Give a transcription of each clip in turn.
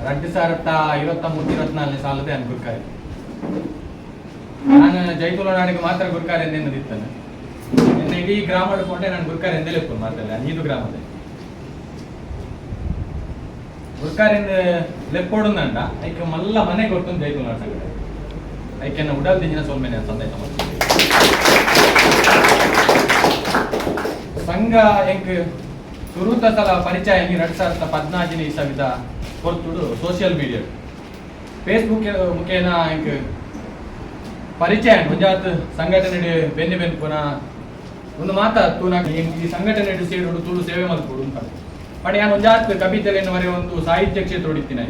ಎರಡು ಸಾವಿರದ ಐವತ್ತ ಮೂರು ಇರುವತ್ನಾಲ್ಕನೇ ಸಾಲದೆ ನಾನು ಗುರ್ಕಾರಿ ನಾನು ಜೈತುಲ ನಾಡಿಗೆ ಮಾತ್ರ ಗುರ್ಕಾರಿ ಎಂದೆನ್ನದಿತ್ತಾನೆ ನಿನ್ನ ಇಡೀ ಗ್ರಾಮದ ಹಿಡ್ಕೊಂಡೆ ನಾನು ಗುರ್ಕಾರಿ ಎಂದೇ ಲೆಕ್ಕ ಮಾತಲ್ಲ ನೀದು ಗ್ರಾಮದ ಗುರ್ಕಾರಿಂದ ಲೆಕ್ಕೊಡುಂದಂಡ ಐಕೆ ಮಲ್ಲ ಮನೆ ಕೊಟ್ಟು ಜೈತುಲ ನಾಡು ಐಕೆ ಉಡಲ್ ದಿಂಜಿನ ಸೋಲ್ಮೇನೆ ಸಂದೇಶ ಮಾಡ್ತೀನಿ ಸಂಘ ಎಂಕ್ ಸುರುತ ಸಲ ಪರಿಚಯ ಎರಡ್ ಸಾವಿರದ ಪದ್ನಾಲ್ಕನೇ ಇಸವಿದ ಕೊರ್ತುಡು ಸೋಷಿಯಲ್ ಮೀಡಿಯಾ ಫೇಸ್ಬುಕ್ ಮುಖೇನ ಎಂಕ್ ಪರಿಚಯ ಮುಂಜಾತ್ ಸಂಘಟನೆ ಬೆನ್ನಿ ಬೆನ್ ಪುನ ಒಂದು ಮಾತ ತೂನಾಗ ಈ ಸಂಘಟನೆ ಸೇರುಡು ತುಳು ಸೇವೆ ಮಲ್ಪುಡು ಅಂತ. ಪಡೆ ನಾನು ಮುಂಜಾತ್ ಕವಿತೆಯನ್ನು ಬರೆಯುವ ಒಂದು ಸಾಹಿತ್ಯ ಕ್ಷೇತ್ರ ಹೊಡಿತೀನಿ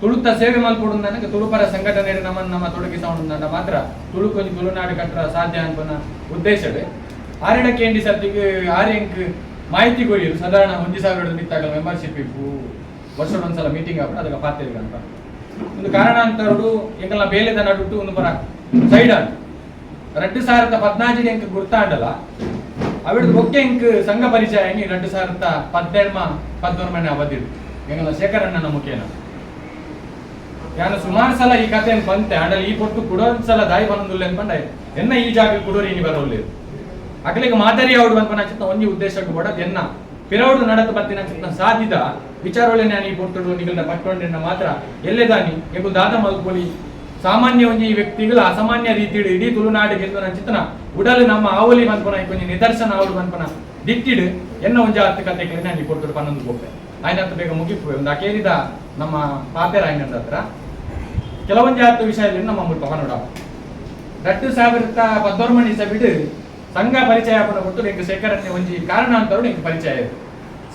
ತುಳುತ್ತ ಸೇವೆ ಮಲ್ಪುಡು ನನಗೆ ತುಳುಪರ ಸಂಘಟನೆ ನಮ್ಮನ್ನು ನಮ್ಮ ತೊಡಗಿಸೋಣ ಮಾತ್ರ ತುಳು ಕೊಂಚ ತುಳುನಾಡು ಕಟ್ಟರ ಸಾಧ್ಯ ಅನ್ಪನ ಉದ್ದೇಶವೇ. ಆರಡಕ್ಕೆ ಎಂಡಿ ಸತ್ತಿಗೆ ಆರ್ಯಂಕ್ ಮಾಹಿತಿ ಕೊಯ್ಯು ಸಾಧಾರಣ ಒಂದು ಸಾವಿರ ಮಿತ್ತಾಗಲ ಮೆಂಬರ್ಶಿಪ್ ಇಪ್ಪು ವರ್ಷದ ಒಂದ್ಸಲ ಮೀಟಿಂಗ್ ಆಗ್ಬಿಟ್ಟು ಅದಕ್ಕೆ ಪಾತ್ರೆ ಅಂತ. ಒಂದು ಕಾರಣ ಅಂತ ಹೊರಡು ಎಂಕಲ್ಲ ಬೇಲೆದ ನಡುಟ್ಟು ಒಂದು ಬರ. ಸೈಡ್ ಆಗಿ ರೆಡ್ಡು ಸಾವಿರದ ಪದ್ನಾಜಿನ ಎಂಕ ಗುರ್ತಾಂಡಲ್ಲ ಅವಿಡ್ದು ಮುಖ್ಯ ಎಂಕ್ ಸಂಘ ಪರಿಚಯ ಎಂಗೆ ರೆಡ್ಡು ಸಾವಿರದ ಪದ್ದೆಡ್ಮ ಪದ್ದೊಂದು ಮನೆ ಅವಧಿಡು ಎಂಗಲ್ಲ ಶೇಖರಣ್ಣನ ಮುಖೇನ. ಯಾರು ಸುಮಾರು ಸಲ ಈ ಕಥೆಯನ್ನು ಬಂತೆ. ಆಂಡಲ್ಲಿ ಈ ಪೊಟ್ಟು ಕೊಡೋ ಸಲ ದಾಯಿ ಬಂದುಲ್ಲ ಅನ್ಕೊಂಡೆ ಎನ್ನ ಈ ಜಾಗ ಕೊಡೋರು ಇನ್ನು ಬರೋಲ್ಲ ಅಕಲಿಗೆ ಮಾದರಿ ಅಂತ ಚಿತ್ತ ಒಂಜಿ ಉದ್ದೇಶ ಬಡ ಎನ್ನ? ಪಿರೌಡು ನಡತ ಬತ್ತಿನ ಸಾಧಿದ ವಿಚಾರೊಳ್ಳೆ ನಾನು ಈ ಪೊಟ್ಟು ನಿಗಲ್ನ ಪಟ್ಟೊಂಡಿನ ಮಾತ್ರ ಎಲ್ಲೆದಾನಿ ಎಂಬು ದಾದ ಮಲ್ಕೊಲಿ ಸಾಮಾನ್ಯ ಒಂಜಿ ವ್ಯಕ್ತಿಗಳು ಅಸಾಮಾನ್ಯ ರೀತಿಯಲ್ಲಿ ಇಡೀ ತುಳುನಾಡು ಗೆದ್ದು ನನ್ನ ಉಡಲು ನಮ್ಮ ಆವಲಿ ಬಂದ್ಪನ ಕೊಂಚ ನಿದರ್ಶನ ಅವಳು ಬಂದ್ಪನ ದಿಟ್ಟಿಡು ಎನ್ನ ಒಂಜಿ ಕಥೆಗಳಿಗೆ ನಾನು ಈ ಪೊಟ್ಟು ಪನ್ನೊಂದು ಹೋಗ್ತೆ ಆಯ್ನಂತ ಬೇಗ ಮುಗಿಪು ಒಂದು ಅಕೇರಿದ ನಮ್ಮ ಪಾಪೆರ ಆಯ್ನದ ಹತ್ರ. ಕೆಲವೊಂದು ಹತ್ತು ವಿಷಯದಲ್ಲಿ ನಮ್ಮ ಮುಟ್ಟು ಪನ್ನೋಡ ರಟ್ಟು ಸಾವಿರದ ಪದ್ದೊರ್ಮಣಿ ಬಿಡು. ಸಂಘ ಪರಿಚಯ ಕೊಟ್ಟು ನಿಂಗೆ ಶೇಖರಣೆ ಒಂಜಿ ಕಾರಣಾಂತರು ಎಂಕ್ ಪರಿಚಯ ಇದೆ.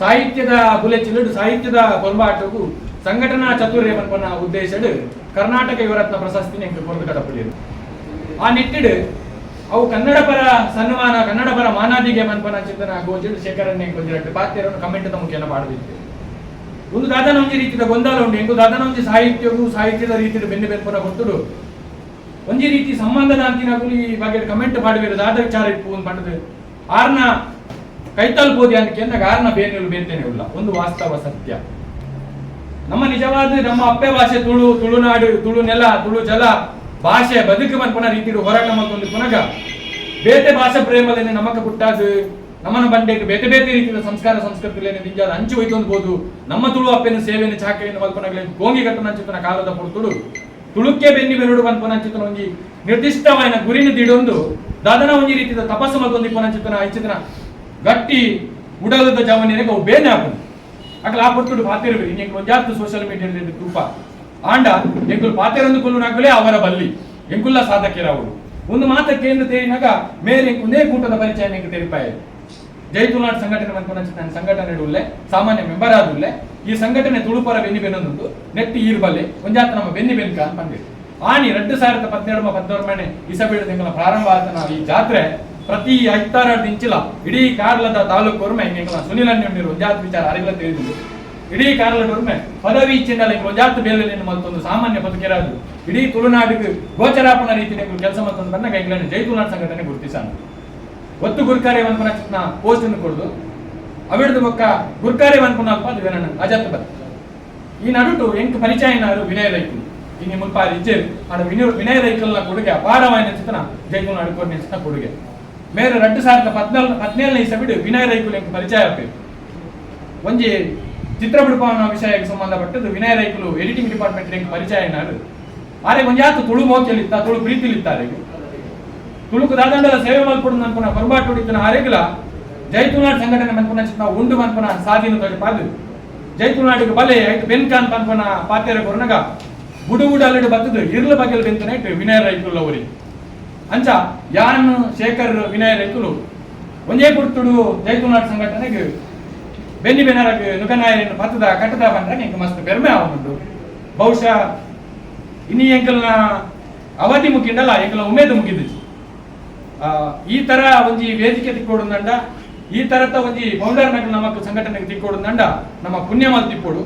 ಸಾಹಿತ್ಯದ ಬುಲೆಚಿಲುಡು ಸಾಹಿತ್ಯದ ಪೊಂಬಾಟಗೂ ಸಂಘಟನಾ ಚತುರ್ಯ ಮನ್ಪನ ಉದ್ದೇಶಡು ಕರ್ನಾಟಕ ಯುವರತ್ನ ಪ್ರಶಸ್ತಿ ನಿಂಗೆ ಕೊರದು ಕಡಪಡಿರು ಆ ನಿಟ್ಟಿಡು ಅವು ಕನ್ನಡ ಪರ ಸನ್ಮಾನ ಕನ್ನಡ ಪರ ಮಾನಾದಿಗೆ ಮನ್ಪನ ಚಿಂತನ ಗೋಜಿಡು ಶೇಖರಣೆ ಕೊಂಜಿರಟ್ಟು ಪಾತ್ಯರನ್ನು ಕಮೆಂಟ್ ಮುಖ್ಯನ ಮಾಡಬೇಕು ಒಂದು ದಾದನ ಒಂಜಿ ರೀತಿಯ ಗೊಂದಲ ಉಂಟು. ಎಂಕು ದಾದನ ಒಂಜಿ ಸಾಹಿತ್ಯವು ಸಾಹಿತ್ಯದ ರೀತಿಯ ಬೆನ್ನು ಬೆನ್ಪುನ ಕೊಟ್ಟುಡು ಒಂಜಿ ರೀತಿ ಸಂಬಂಧದ ಅಂತಿನ ಈ ಬಗ್ಗೆ ಕಮೆಂಟ್ ಮಾಡಬೇಕು ಆದ ವಿಚಾರ ಇಪ್ಪು ಅಂತ ಆರ್ನ ಆರ್ನ ಕೈತಲ್ಪೋದಿ ಅಂತ ಕೇಂದ್ರ ಆರ್ನ ಬೇನೆಲು ಬೇಂತೇನೆ ಇಲ್ಲ. ಒಂದು ವಾಸ್ತವ ಸತ್ಯ. ನಮ್ಮ ನಿಜವಾದ, ನಮ್ಮ ಅಪ್ಪೆ ಭಾಷೆ ತುಳು ತುಳುನಾಡು ತುಳು ನೆಲ, ತುಳು ಜಲ ಭಾಷೆ ಬದುಕು ಮನ್ಪುನ ರೀತಿ ಹೋರಾಟ ಮತ್ತೊಂದು ಪುನಗ ಬೇತೆ ಭಾಷೆ ಪ್ರೇಮದಲ್ಲಿ ನಮಕ ಪುಟ್ಟಾದು ನಮ್ಮನ ಬಂಡೆಗೆ ಬೇತೆ ಬೇತೆ ರೀತಿಯ ಸಂಸ್ಕಾರ, ಸಂಸ್ಕೃತಿಯಲ್ಲಿ ನಿಜ ಹಂಚು ಹೋಯ್ತು ಅನ್ಬೋದು ನಮ್ಮ ತುಳು ಅಪ್ಪೆನ ಸೇವೆಯನ್ನು ಚಾಕೆಯನ್ನು ಮಲ್ಪನಗಲೇ ಗೋಂಗಿ ಕಟ್ಟನ ಚಿತ್ತನ ಕಾಲದ ಪುಡು ತುಳುಕ್ಕೆ ಬೆನ್ನಿ ಬೆನ್ನುಡು ಬಂದ್ಪನ ಚಿತ್ತನ ಒಂಜಿ ನಿರ್ದಿಷ್ಟವಾದ ಗುರಿನ ದಿಡೊಂದು ದಾದನ ಒಂಜಿ ರೀತಿಯ ತಪಸ್ಸು ಮಲ್ತೊಂದು ಇಪ್ಪನ ಚಿತ್ತನ ಐಚಿತನ ಗಟ್ಟಿ ಉಡಲದ ಜವನಿಗೆ ಅವು ಬೇನೆ ಹಾಕೊಂಡು ಅಕಲ ಆ ಪೊರ್ತುಡು ಪಾತಿರ್ಬೇಕು ಇಂಗೆ ಒಂಜಾತ್ತು ಸೋಷಿಯಲ್ ಮೀಡಿಯಾದಲ್ಲಿ ತೂಪ ಆಂಡ ಎಂಕುಲು ಪಾತಿರೊಂದು ಕೊಲ್ಲು ನಾಗಲೇ ಅವರ ಬಲ್ಲಿ. ಎಂಕುಲ್ಲ ಸಾಧಕಿರ ಅವರು ಒಂದು ಮಾತಕ್ಕೆ ಕೇಂದ್ರ ತೇರಿನಾಗ ಮೇಲೆ ಒಂದೇ ಕೂಟದ ಪರಿಚಯ ತೆರಿಪಾಯ. ಜೈತುನಾಡ್ ಸಂಘಟನೆ ಬಂದ್ಕೊಂಡು ಸಂಘಟನೆ ಸಾಮಾನ್ಯ ಮೆಂಬರ್ ಆದುಲ್ಲೆ ಈ ಸಂಘಟನೆ ತುಳುಪರ ಬೆನ್ನಿ ಬೆನ್ನೊಂದು ನೆಟ್ಟಿ ಈರ್ಬಲ್ಲೆ ಒಂಜಾತ ನಮ್ಮ ಬೆನ್ನಿ ಬೆನ್ಕ ಅಂತ ಬಂದಿದೆ ಆನಿ ಎರಡು ಸಾವಿರದ ಪನ್ನೆರಡು ಪದ್ದೊಂಬನೆ ಇಸಬೀಳ ತಿಂಗಳ ಪ್ರಾರಂಭ ಆದ ನಾವು ಈ ಜಾತ್ರೆ. ಪ್ರತಿ ಐತಾರ ದಿಂಚಿಲ ಇಡೀ ಕಾರ್ಲದ ತಾಲೂಕು ಒರ್ಮೆ ಎಂಗಳ ಸುನಿಲ್ ಅನ್ನಿರು ಒಂಜಾತ್ ವಿಚಾರ ಅರಿಗಳ ತಿಳಿದಿದೆ ಇಡೀ ಕಾರ್ಲದ ಒರ್ಮೆ, ಪದವಿ ಚಿನ್ನಲ ಒಂಜಾತ್ ಬೇಲೆಯನ್ನು ಮತ್ತೊಂದು ಸಾಮಾನ್ಯ ಬದುಕಿರಾದು ಇಡೀ ತುಳುನಾಡಿಗೆ ಗೋಚರಾಪಣ ರೀತಿ ಕೆಲಸ ಮತ್ತೊಂದು ಬಂದಾಗ ಇಂಗ್ಲೆಂಡ್ ಜೈ ಸಂಘಟನೆ ಗುರುತಿಸ ಒತ್ತು ಗುರ್ಕಾರೆ ವನ್ಪನ ಚಿತ್ನ ಪೋಸ್ಟ್ ಅನ್ನು ಕೊಡುದು ಅವಿಡ್ದು ಬೊಕ್ಕ ಗುರ್ಕಾರಿ ವನ್ಪನ అది వినను అజత్త ಈ ನಡುಟು ಎಂಕ್ ಪರಿಚಯನಾರು ವಿನಯ ಈ ನಿಮ್ಮ ಪಾರಿ ಇಜ್ಜೇರು. ಆಡ ವಿನಯ ವಿನಯ ರೈಕಲ್ನ ಕೊಡುಗೆ ಅಪಾರವಾದ ಚಿತ್ರನ ಜೈತುನ ಅಡ್ಕೊಂಡು ಚಿತ್ರ ಕೊಡುಗೆ. ಮೇರೆ ಎರಡು ಸಾವಿರದ ಹದಿನಾಲ್ ಹದಿನೇಳನೇ ಇಸಬಿಡು ವಿನಯ ರೈಕುಲು ಎಂಕ್ ಪರಿಚಯ ಆಗ್ಬೇಕು ಒಂಜಿ ಚಿತ್ರ ಬಿಡುಪವನ ವಿಷಯಕ್ಕೆ ಸಂಬಂಧಪಟ್ಟದ್ದು ವಿನಯ ರೈಕುಲು ಎಡಿಟಿಂಗ್ ಡಿಪಾರ್ಟ್ಮೆಂಟ್ ಎಂಕ್ ಪರಿಚಯ ಏನಾರು ಆರೆ ಒಂಜಾತು ತುಳು ಮೋಕೆಲಿತ್ತ ತುಳು ಪ್ರೀತಿಲಿತ್ತಾರೆ ತುಳುಕು ದಾದಂಡಲ ಸೇವೆ ಮಲ್ಪಡು ಅನ್ಪುನ ಕೊರಬಾಟು ಹೊಡಿತನ ಜೈತುನಾಡ್ ಸಂಘಟನೆ ಮನ್ಪುನ ಚಿತ್ತ ಉಂಡು ಮನ್ಪುನ ಸಾಧೀನ ತೊಡೆ ಪಾದು. ಜೈತುನಾಡಿಗೆ ಬಲೆ ಐಟ್ ಬೆನ್ಕಾನ್ ಪನ್ಪುನ ಪಾತೆರ ಕೊರನಗ ಬುಡು ಬುಡು ಅಲ್ಲಿಡು ಬತ್ತದು. ಇರ್ಲ ಬಗೆಲ್ ಬೆಂತನೆ ಇಟ್ಟು ವಿನಯ ರೈಕುಲ್ ಅವರಿ. ಅಂಚ ಯಾನ್ ಶೇಖರ್ ವಿನಯ ರೈತುಲು ಒಂದೇ ಕುರ್ತುಡು ಜೈತುನಾಡ್ ಸಂಘಟನೆಗೆ ಬೆನ್ನಿ ಬೆನರಗೆ ನುಗನಾಯನ ಪತ್ತದ ಕಟ್ಟದ ಬಂದ್ರೆ ನಿಂಗೆ ಮಸ್ತ್ ಬೆರ್ಮೆ ಆವನುಂಡು ಬಹುಶಃ ಇನ್ನು ಎಂಕಲ್ನ ಅವಧಿ ಮುಗಿಂಡಲ್ಲ ಎಂಕಲ್ನ ಉಮೇದು ಮುಗಿದಿತ್ತು ಈ ತರ ಒಂದು ವೇದಿಕೆ ತಿಕ್ಕೊಡುಂದಂಡ ಈ ತರತ ಒಂದು ಫೌಂಡರ್ ನಗರ ನಮಕ್ ಸಂಘಟನೆಗೆ ತಿಕ್ಕೊಡುಂದಂಡ ನಮ್ಮ ಪುಣ್ಯ ತಿಕ್ಕೊಡು.